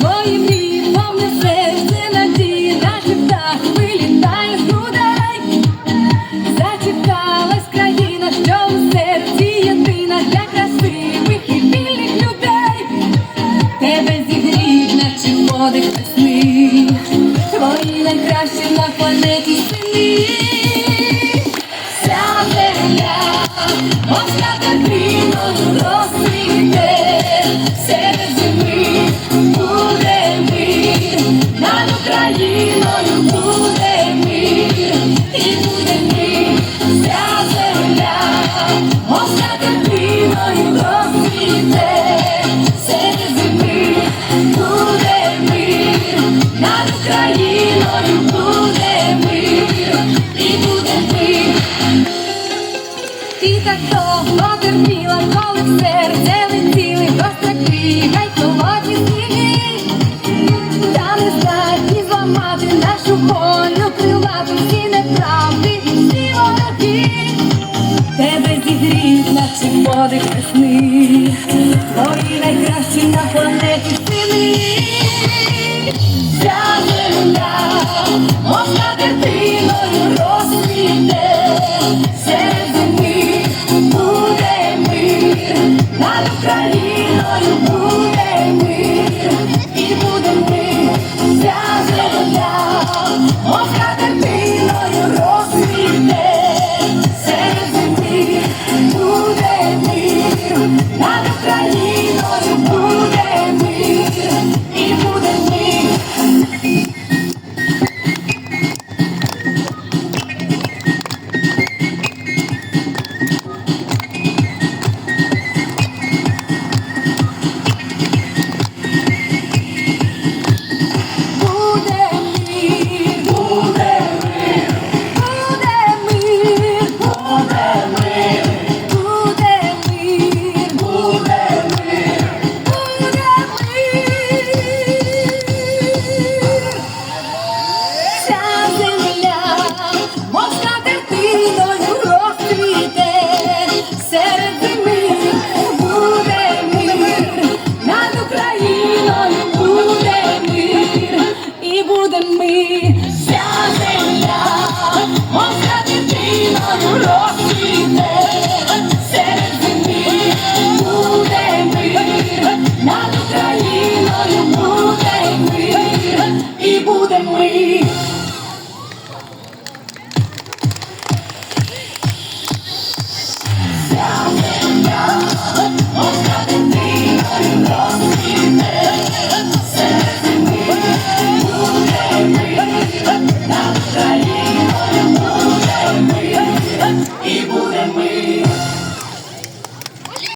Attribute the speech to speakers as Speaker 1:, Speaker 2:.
Speaker 1: своїм дівом не серце надії, наче птах вилітає з грудей. Зачекалась країна, що у єдина для красивих і людей. Тебе зігрів, наче подих весни, твої найкращі на планеті сини. Вся земля, морська та кріною роса, вся земля, оста дитиною розцвіте, серед зими буде мир, над Україною буде мир, і буде мир. Ти так довго терпіла, коли серце летіли, ось такий. гріх на ці води красни, мої найкращі на планеті сини, ця земля, мов дитиною розміте.